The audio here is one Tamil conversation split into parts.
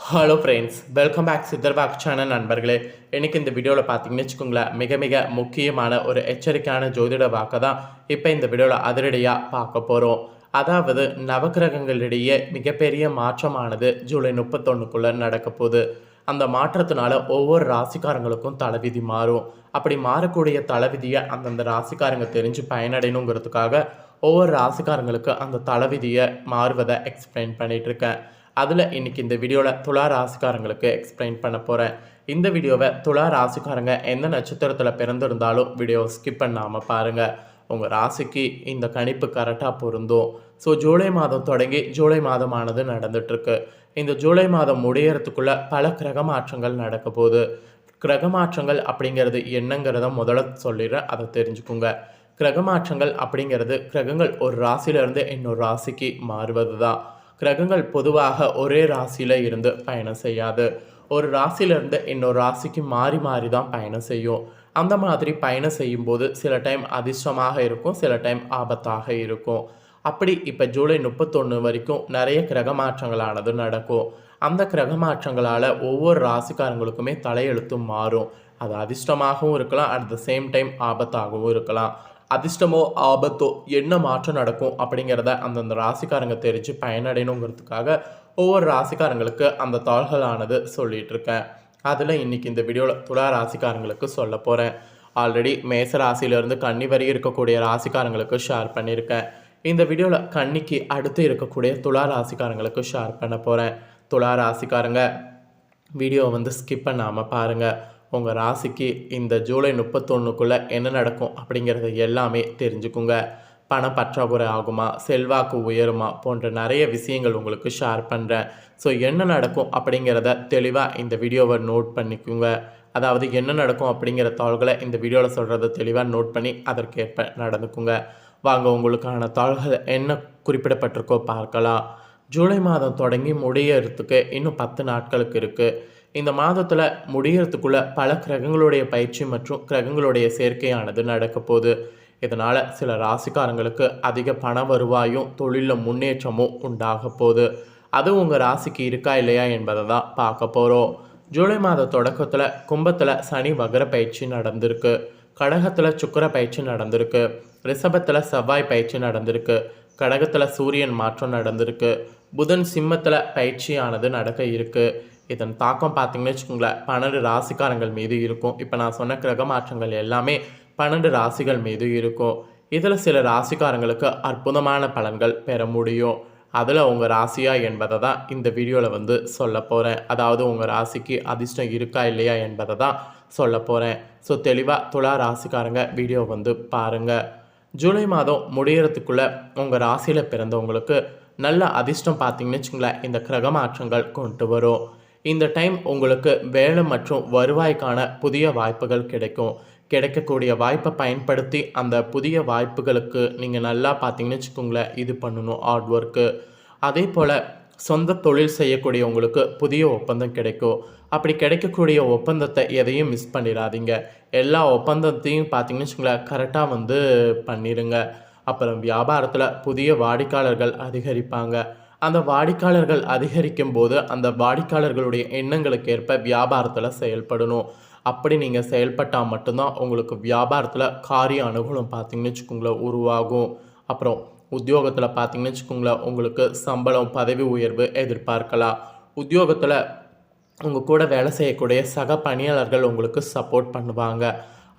ஹலோ ஃப்ரெண்ட்ஸ் வெல்கம் பேக் சித்தர்பாக் சேனல் நண்பர்களே. எனக்கு இந்த வீடியோவில் பார்த்தீங்கன்னு வச்சுக்கோங்களேன் மிக மிக முக்கியமான ஒரு எச்சரிக்கையான ஜோதிட வாக்கை தான் இப்போ இந்த வீடியோவில் அதிரடியாக பார்க்க போகிறோம் அதாவது நவக்கிரகங்களிடையே மிகப்பெரிய மாற்றமானது ஜூலை முப்பத்தொன்னுக்குள்ளே நடக்க போகுது. அந்த மாற்றத்தினால ஒவ்வொரு ராசிக்காரங்களுக்கும் தலைவிதி மாறும். அப்படி மாறக்கூடிய தலைவிதியை அந்தந்த ராசிக்காரங்க தெரிஞ்சு பயனடையணுங்கிறதுக்காக ஒவ்வொரு ராசிக்காரங்களுக்கு அந்த தலைவிதியை மாறுவதை எக்ஸ்பிளைன் பண்ணிகிட்ருக்கேன் அதில் இன்னைக்கு இந்த வீடியோவில் துலா ராசிக்காரங்களுக்கு எக்ஸ்பிளைன் பண்ண போகிறேன் இந்த வீடியோவை துலா ராசிக்காரங்க எந்த நட்சத்திரத்தில் பிறந்திருந்தாலும் வீடியோ ஸ்கிப் பண்ணாமல் பாருங்கள் உங்கள் ராசிக்கு இந்த கணிப்பு கரெக்டாக பொருந்தும். ஸோ ஜூலை மாதம் தொடங்கி ஜூலை மாதமானது நடந்துகிட்ருக்கு இந்த ஜூலை மாதம் முடியறதுக்குள்ளே பல கிரக மாற்றங்கள் நடக்க போகுது. கிரக மாற்றங்கள் அப்படிங்கிறது என்னங்கிறத முதல்ல சொல்லிடுறேன். அதை தெரிஞ்சுக்குங்க. கிரக மாற்றங்கள் அப்படிங்கிறது கிரகங்கள் ஒரு ராசியிலேருந்து இன்னொரு ராசிக்கு மாறுவது தான் கிரகங்கள் பொதுவாக ஒரே ராசியில் இருந்து பயணம் செய்யாது. ஒரு ராசியிலிருந்து இன்னொரு ராசிக்கு மாறி மாறி தான் பயணம் செய்யும். அந்த மாதிரி பயணம் செய்யும்போது சில டைம் அதிர்ஷ்டமாக இருக்கும் சில டைம் ஆபத்தாக இருக்கும். அப்படி இப்போ ஜூலை முப்பத்தொன்று வரைக்கும் நிறைய கிரக மாற்றங்களானது நடக்கும். அந்த கிரக மாற்றங்களால் ஒவ்வொரு ராசிக்காரங்களுக்குமே தலையெழுத்தும் மாறும். அது அதிர்ஷ்டமாகவும் இருக்கலாம் அட் த சேம் டைம் ஆபத்தாகவும் இருக்கலாம். அதிர்ஷ்டமோ ஆபத்தோ என்ன மாற்றம் நடக்கும் அப்படிங்கிறத அந்தந்த ராசிக்காரங்க தெரிஞ்சு பயனடையணுங்கிறதுக்காக ஒவ்வொரு ராசிக்காரங்களுக்கு அந்த தாள்களானது சொல்லிகிட்டு இருக்கேன் அதில் இன்னைக்கு இந்த வீடியோவில் துலா ராசிக்காரங்களுக்கு சொல்ல போகிறேன் ஆல்ரெடி மேச ராசியிலேருந்து கன்னி வரை இருக்கக்கூடிய ராசிக்காரங்களுக்கு ஷேர் பண்ணியிருக்கேன். இந்த வீடியோவில் கன்னிக்கு அடுத்து இருக்கக்கூடிய துலா ராசிக்காரங்களுக்கு ஷேர் பண்ண போகிறேன் துலா ராசிக்காரங்க வீடியோ வந்து ஸ்கிப் பண்ணாமல் பாருங்கள் உங்கள் ராசிக்கு இந்த ஜூலை முப்பத்தொன்றுக்குள்ளே என்ன நடக்கும் அப்படிங்கிறத எல்லாமே தெரிஞ்சுக்குங்க. பண பற்றாக்குறை ஆகுமா? செல்வாக்கு உயருமா? போன்ற நிறைய விஷயங்கள் உங்களுக்கு ஷேர் பண்ணுறேன் ஸோ என்ன நடக்கும் அப்படிங்கிறத தெளிவாக இந்த வீடியோவை நோட் பண்ணிக்குங்க. அதாவது என்ன நடக்கும் அப்படிங்கிற தாள்களை இந்த வீடியோவில் சொல்கிறத தெளிவாக நோட் பண்ணி அதற்கேற்ப நடந்துக்குங்க. வாங்க உங்களுக்கான தாள்கள் என்ன குறிப்பிடப்பட்டிருக்கோ பார்க்கலாம். ஜூலை மாதம் தொடங்கி முடியறதுக்கு இன்னும் பத்து நாட்களுக்கு இருக்குது இந்த மாதத்தில் முடியறதுக்குள்ள பல கிரகங்களுடைய பயிற்சி மற்றும் கிரகங்களுடைய சேர்க்கையானது நடக்க போகுது. இதனால் சில ராசிக்காரங்களுக்கு அதிக பண வருவாயும் தொழிலில் முன்னேற்றமும் உண்டாக போகுது. அது உங்கள் ராசிக்கு இருக்கா இல்லையா என்பதை தான் பார்க்க போகிறோம் ஜூலை மாத தொடக்கத்தில் கும்பத்தில் சனி வகர பயிற்சி நடந்திருக்கு. கடகத்தில் சுக்கர பயிற்சி நடந்திருக்கு. ரிஷபத்தில் செவ்வாய் பயிற்சி நடந்திருக்கு. கடகத்தில் சூரியன் மாற்றம் நடந்திருக்கு. புதன் சிம்மத்தில் பயிற்சியானது நடக்க இருக்குது இதன் தாக்கம் பார்த்தீங்கன்னு வச்சுக்கோங்களேன் பன்னெண்டு ராசிக்காரங்கள் மீது இருக்கும். இப்போ நான் சொன்ன கிரக மாற்றங்கள் எல்லாமே பன்னெண்டு ராசிகள் மீது இருக்கும். இதில் சில ராசிக்காரங்களுக்கு அற்புதமான பலன்கள் பெற முடியும். அதில் உங்கள் ராசியா என்பதை தான் இந்த வீடியோவில் வந்து சொல்ல போகிறேன் அதாவது உங்கள் ராசிக்கு அதிர்ஷ்டம் இருக்கா இல்லையா என்பதை தான் சொல்ல போகிறேன் ஸோ தெளிவாக துலா ராசிக்காரங்க வீடியோ வந்து பாருங்கள் ஜூலை மாதம் முடியறதுக்குள்ளே உங்கள் ராசியில் பிறந்தவங்களுக்கு நல்ல அதிர்ஷ்டம் பார்த்தீங்கன்னு வச்சுங்களேன் இந்த கிரக மாற்றங்கள் கொண்டு வரும். இந்த டைம் உங்களுக்கு வேலை மற்றும் வருவாய்க்கான புதிய வாய்ப்புகள் கிடைக்கும். கிடைக்கக்கூடிய வாய்ப்பை பயன்படுத்தி அந்த புதிய வாய்ப்புகளுக்கு நீங்கள் நல்லா பார்த்தீங்கன்னு வச்சுக்கோங்களேன் இது பண்ணணும் ஹார்ட் ஒர்க்கு அதே போல் சொந்த தொழில் செய்யக்கூடியவங்களுக்கு புதிய ஒப்பந்தம் கிடைக்கும். அப்படி கிடைக்கக்கூடிய ஒப்பந்தத்தை எதையும் மிஸ் பண்ணிடாதீங்க. எல்லா ஒப்பந்தத்தையும் பார்த்தீங்கன்னு வச்சுக்கோங்களேன் கரெக்டாக வந்து பண்ணிடுங்க. அப்புறம் வியாபாரத்தில் புதிய வாடிக்கையாளர்கள் அதிகரிப்பாங்க. அந்த வாடிக்கையாளர்கள் அதிகரிக்கும் போது அந்த வாடிக்கையாளர்களுடைய எண்ணங்களுக்கு ஏற்ப வியாபாரத்தில் செயல்படணும். அப்படி நீங்கள் செயல்பட்டால் மட்டும்தான் உங்களுக்கு வியாபாரத்தில் காரிய அனுகூலம் பார்த்தீங்கன்னு வச்சுக்கோங்களேன் உருவாகும். அப்புறம் உத்தியோகத்தில் பார்த்தீங்கன்னு வச்சுக்கோங்களேன் உங்களுக்கு சம்பளம் பதவி உயர்வு எதிர்பார்க்கலாம். உத்தியோகத்தில் உங்கள் கூட வேலை செய்யக்கூடிய சக பணியாளர்கள் உங்களுக்கு சப்போர்ட் பண்ணுவாங்க.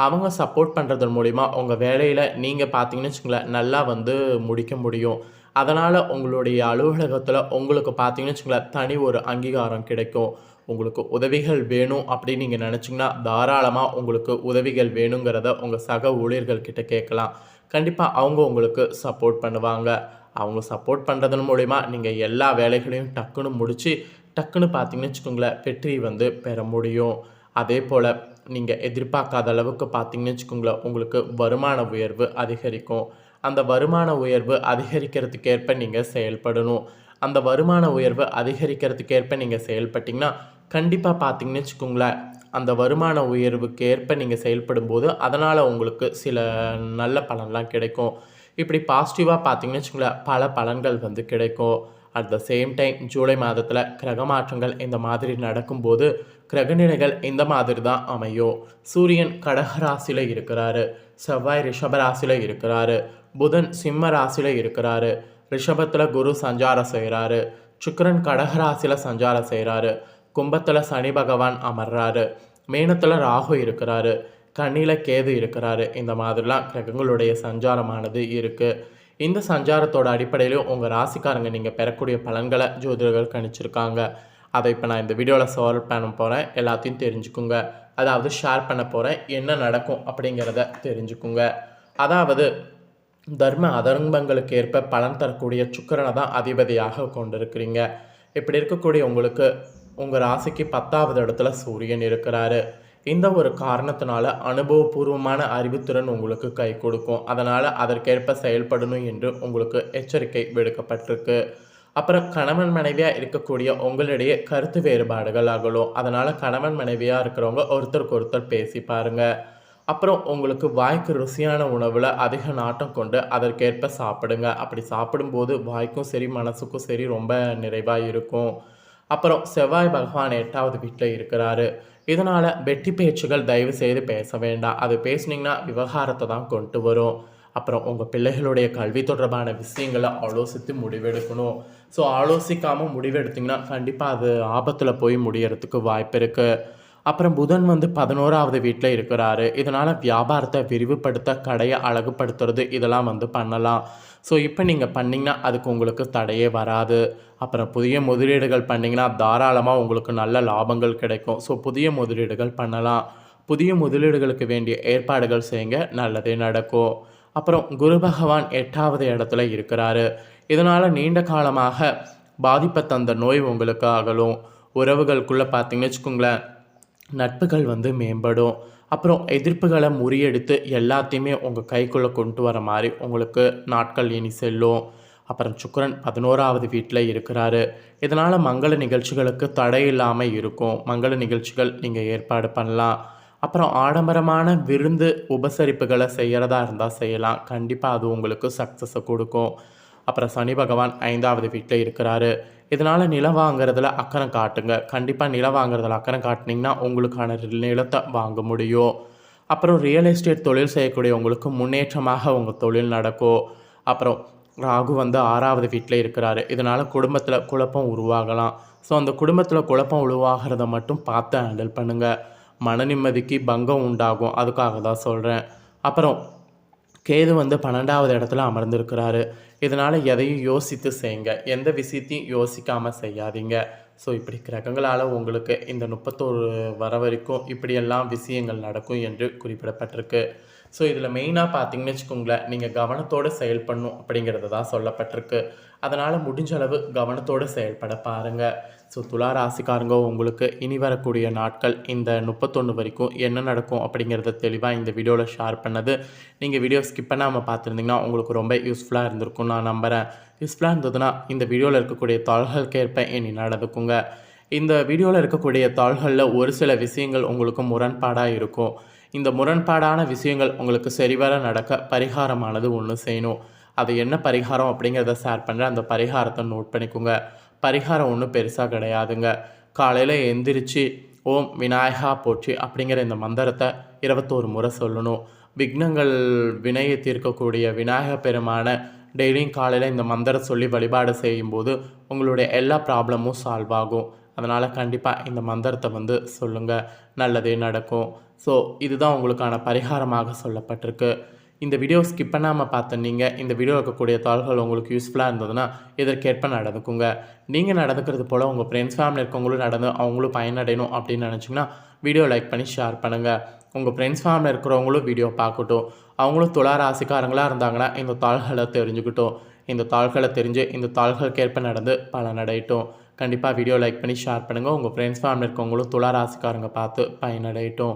அவங்க சப்போர்ட் பண்ணுறதன் மூலிமா உங்கள் வேலையில் நீங்கள் பார்த்தீங்கன்னு வச்சுக்கோங்களேன் நல்லா வந்து முடிக்க முடியும். அதனால் உங்களுடைய அலுவலகத்தில் உங்களுக்கு பார்த்தீங்கன்னு வச்சுங்களேன் தனி ஒரு அங்கீகாரம் கிடைக்கும். உங்களுக்கு உதவிகள் வேணும் அப்படின்னு நீங்கள் நினச்சிங்கன்னா தாராளமாக உங்களுக்கு உதவிகள் வேணுங்கிறத உங்கள் சக ஊழியர்கள்கிட்ட கேட்கலாம். கண்டிப்பாக அவங்க உங்களுக்கு சப்போர்ட் பண்ணுவாங்க. அவங்க சப்போர்ட் பண்ணுறதன் மூலிமா நீங்கள் எல்லா வேலைகளையும் டக்குன்னு முடித்து டக்குன்னு பார்த்தீங்கன்னு வச்சுக்கோங்களேன் வெற்றி வந்து பெற முடியும். அதே போல் நீங்கள் எதிர்பார்க்காத அளவுக்கு பார்த்தீங்கன்னு வச்சுக்கோங்களேன் உங்களுக்கு வருமான உயர்வு அதிகரிக்கும். அந்த வருமான உயர்வு அதிகரிக்கிறதுக்கேற்ப நீங்கள் செயல்படணும். அந்த வருமான உயர்வு அதிகரிக்கிறதுக்கேற்ப நீங்கள் செயல்பட்டிங்கன்னா கண்டிப்பாக பார்த்தீங்கன்னு வச்சுக்கோங்களேன் அந்த வருமான உயர்வுக்கு ஏற்ப நீங்கள் செயல்படும் போது அதனால் உங்களுக்கு சில நல்ல பலன்லாம் கிடைக்கும். இப்படி பாசிட்டிவாக பார்த்தீங்கன்னு வச்சுக்கோங்களேன் பல பலன்கள் வந்து கிடைக்கும். At the same time July மாதத்தில் கிரக மாற்றங்கள் இந்த மாதிரி நடக்கும்போது கிரகநிலைகள் இந்த மாதிரி தான் அமையும். சூரியன் கடகராசியில் இருக்கிறாரு. செவ்வாய் ரிஷபராசியில் இருக்கிறாரு. புதன் சிம்ம ராசியில் இருக்கிறாரு. ரிஷபத்தில் குரு சஞ்சாரம் செய்கிறாரு சுக்கரன் கடகராசியில் சஞ்சாரம் செய்கிறாரு கும்பத்தில் சனி பகவான் அமர்றாரு. மேனத்தில் ராகு இருக்கிறாரு. கண்ணியில் கேது இருக்கிறாரு. இந்த மாதிரிலாம் கிரகங்களுடைய சஞ்சாரமானது இருக்குது இந்த சஞ்சாரத்தோட அடிப்படையிலும் உங்கள் ராசிக்காரங்க நீங்கள் பெறக்கூடிய பலன்களை ஜோதிடர்கள் கணிச்சிருக்காங்க. அதை இப்போ நான் இந்த வீடியோவில் சால்வ் பண்ண போகிறேன் எல்லாத்தையும் தெரிஞ்சுக்குங்க. அதாவது ஷேர் பண்ண போகிறேன் என்ன நடக்கும் அப்படிங்கிறத தெரிஞ்சுக்குங்க. அதாவது தர்ம அதர்மங்களுக்கு ஏற்ப பலன் தரக்கூடிய சுக்கிரனை தான் அதிபதியாக கொண்டிருக்கிறீங்க. இப்படி இருக்கக்கூடிய உங்களுக்கு உங்கள் ராசிக்கு பத்தாவது இடத்துல சூரியன் இருக்கிறாரு. இந்த ஒரு காரணத்தினால அனுபவபூர்வமான அறிவுத்திறன் உங்களுக்கு கை கொடுக்கும். அதனால் அதற்கேற்ப செயல்படணும் என்று உங்களுக்கு எச்சரிக்கை விடுக்கப்பட்டிருக்கு. அப்புறம் கணவன் மனைவியாக இருக்கக்கூடிய உங்களிடையே கருத்து வேறுபாடுகள் ஆகலாம் அதனால் கணவன் மனைவியாக இருக்கிறவங்க ஒருத்தருக்கு ஒருத்தர் பேசி பாருங்கள் அப்புறம் உங்களுக்கு வாய்க்கு ருசியான உணவில் அதிக நாட்டம் கொண்டு அதற்கேற்ப சாப்பிடுங்க. அப்படி சாப்பிடும்போது வாய்க்கும் சரி மனசுக்கும் சரி ரொம்ப நிறைவாக இருக்கும். அப்புறம் செவ்வாய் பகவான் எட்டாவது வீட்டில் இருக்கிறாரு. இதனால் வெட்டி பேச்சுகள் தயவு செய்து பேச வேண்டாம். அது பேசுனீங்கன்னா விவகாரத்தை தான் கொண்டு வரும். அப்புறம் உங்கள் பிள்ளைகளுடைய கல்வி தொடர்பான விஷயங்களை ஆலோசித்து முடிவெடுக்கணும். ஸோ ஆலோசிக்காமல் முடிவெடுத்திங்கன்னா கண்டிப்பாக அது ஆபத்தில் போய் முடியறதுக்கு வாய்ப்பு இருக்குது அப்புறம் புதன் வந்து பதினோராவது வீட்டில் இருக்கிறாரு. இதனால் வியாபாரத்தை விரிவுபடுத்த கடையை அழகுபடுத்துறது இதெல்லாம் வந்து பண்ணலாம். ஸோ இப்போ நீங்கள் பண்ணிங்கன்னா அதுக்கு உங்களுக்கு தடையே வராது. அப்புறம் புதிய முதலீடுகள் பண்ணிங்கன்னா தாராளமாக உங்களுக்கு நல்ல லாபங்கள் கிடைக்கும். ஸோ புதிய முதலீடுகள் பண்ணலாம். புதிய முதலீடுகளுக்கு வேண்டிய ஏற்பாடுகள் செய்யுங்க. நல்லதே நடக்கும். அப்புறம் குரு பகவான் எட்டாவது இடத்துல இருக்கிறாரு. இதனால் நீண்ட காலமாக பாதிப்பை தந்த நோய் உங்களுக்கு ஆகலும் உறவுகளுக்குள்ளே பார்த்தீங்கன்னு வச்சுக்கோங்களேன். நட்புகள் வந்து மேம்படும். அப்புறம் எதிர்ப்புகளை முறியெடுத்து எல்லாத்தையுமே உங்கள் கைக்குள்ளே கொண்டு வர மாதிரி உங்களுக்கு நாட்கள் இனி செல்லும். அப்புறம் சுக்கரன் பதினோராவது வீட்டில் இருக்கிறாரு. இதனால் மங்கள நிகழ்ச்சிகளுக்கு தடை இல்லாமல் இருக்கும். மங்கள நிகழ்ச்சிகள் நீங்கள் ஏற்பாடு பண்ணலாம். அப்புறம் ஆடம்பரமான விருந்து உபசரிப்புகளை செய்கிறதா இருந்தால் செய்யலாம். கண்டிப்பாக அது உங்களுக்கு சக்ஸஸை கொடுக்கும். அப்புறம் சனி பகவான் ஐந்தாவது வீட்டில் இருக்கிறாரு. இதனால் நிலம் வாங்குறதுல அக்கறை காட்டுங்க. கண்டிப்பாக நிலம் வாங்குறதுல அக்கறை காட்டினீங்கன்னா உங்களுக்கான நிலத்தை வாங்க முடியும். அப்புறம் ரியல் எஸ்டேட் தொழில் செய்யக்கூடிய உங்களுக்கு முன்னேற்றமாக உங்கள் தொழில் நடக்கும். அப்புறம் ராகு வந்து ஆறாவது வீட்டில் இருக்கிறாரு. இதனால் குடும்பத்தில் குழப்பம் உருவாகலாம். ஸோ அந்த குடும்பத்தில் குழப்பம் உருவாகிறத மட்டும் பார்த்து ஹேண்டில் பண்ணுங்கள் மன நிம்மதிக்கு பங்கம் உண்டாகும். அதுக்காக தான் சொல்கிறேன் அப்புறம் கேது வந்து பன்னெண்டாவது இடத்துல அமர்ந்திருக்கிறாரு. இதனால் எதையும் யோசித்து செய்யுங்க. எந்த விஷயத்தையும் யோசிக்காமல் செய்யாதீங்க. ஸோ இப்படி கிரகங்களால் உங்களுக்கு இந்த முப்பத்தோரு வர வரைக்கும் இப்படியெல்லாம் விஷயங்கள் நடக்கும் என்று குறிப்பிடப்பட்டிருக்கு. ஸோ இதில் மெயினாக பார்த்தீங்கன்னு வச்சுக்கோங்களேன் நீங்கள் கவனத்தோடு செயல்படணும் அப்படிங்கிறது தான் சொல்லப்பட்டிருக்கு. அதனால் முடிஞ்ச அளவு கவனத்தோடு செயல்பட பாருங்கள் ஸோ துலா ராசிக்காரங்க உங்களுக்கு இனி வரக்கூடிய நாட்கள் இந்த முப்பத்தொன்று வரைக்கும் என்ன நடக்கும் அப்படிங்கிறத தெளிவாக இந்த வீடியோவில் ஷேர் பண்ணது. நீங்கள் வீடியோ ஸ்கிப் பண்ணாமல் பார்த்துருந்தீங்கன்னா உங்களுக்கு ரொம்ப யூஸ்ஃபுல்லாக இருந்திருக்கும் நான் நம்புகிறேன் யூஸ்ஃபுல்லாக இருந்ததுன்னா இந்த வீடியோவில் இருக்கக்கூடிய தாள்களுக்கு ஏற்ப இனி நடந்துக்குங்க. இந்த வீடியோவில் இருக்கக்கூடிய தாள்களில் ஒரு சில விஷயங்கள் உங்களுக்கு முரண்பாடாக இருக்கும். இந்த முரண்பாடான விஷயங்கள் உங்களுக்கு சரிவர நடக்க பரிகாரமானது ஒன்று செய்யணும். அது என்ன பரிகாரம் அப்படிங்கிறத ஷேர் பண்ணுறேன் அந்த பரிகாரத்தை நோட் பண்ணிக்கோங்க. பரிகாரம் ஒன்றும் பெருசாக கிடையாதுங்க. காலையில் எந்திரிச்சு ஓம் விநாயகா போற்றி அப்படிங்கிற இந்த மந்திரத்தை இருபத்தோரு முறை சொல்லணும். விக்னங்கள் வினையை தீர்க்கக்கூடிய விநாயக பெருமான டெய்லியும் காலையில் இந்த மந்திரம் சொல்லி வழிபாடு செய்யும்போது உங்களுடைய எல்லா ப்ராப்ளமும் சால்வ் ஆகும். அதனால் கண்டிப்பாக இந்த மந்திரத்தை வந்து சொல்லுங்கள் நல்லதே நடக்கும். ஸோ இதுதான் உங்களுக்கான பரிகாரமாக சொல்லப்பட்டிருக்கு. இந்த வீடியோ ஸ்கிப் பண்ணாமல் பார்த்த நீங்கள் இந்த வீடியோ இருக்கக்கூடிய தாள்கள் உங்களுக்கு யூஸ்ஃபுல்லாக இருந்ததுன்னா இதற்கேற்ப நடந்துக்குங்க. நீங்கள் நடந்துக்கிறது போல் உங்கள் ஃப்ரெண்ட்ஸ் ஃபேமிலி இருக்கவங்களும் நடந்து அவங்களும் பயனடையணும் அப்படின்னு நினச்சிங்கன்னா வீடியோ லைக் பண்ணி ஷேர் பண்ணுங்கள் உங்கள் ஃப்ரெண்ட்ஸ் ஃபேமிலி இருக்கிறவங்களும் வீடியோ பார்க்கட்டும். அவங்களும் துளா ராசிக்காரங்களாக இருந்தாங்கன்னா இந்த தாள்களை தெரிஞ்சுக்கிட்டோம். இந்த தாள்களை தெரிஞ்சு இந்த தாள்களுக்கேற்ப நடந்து பலனடையட்டும். கண்டிப்பாக வீடியோ லைக் பண்ணி ஷேர் பண்ணுங்கள் உங்கள் ஃப்ரெண்ட்ஸ் ஃபேமிலி இருக்கவங்களும் துளா ராசிக்காரங்க பார்த்து பயனடையட்டும்.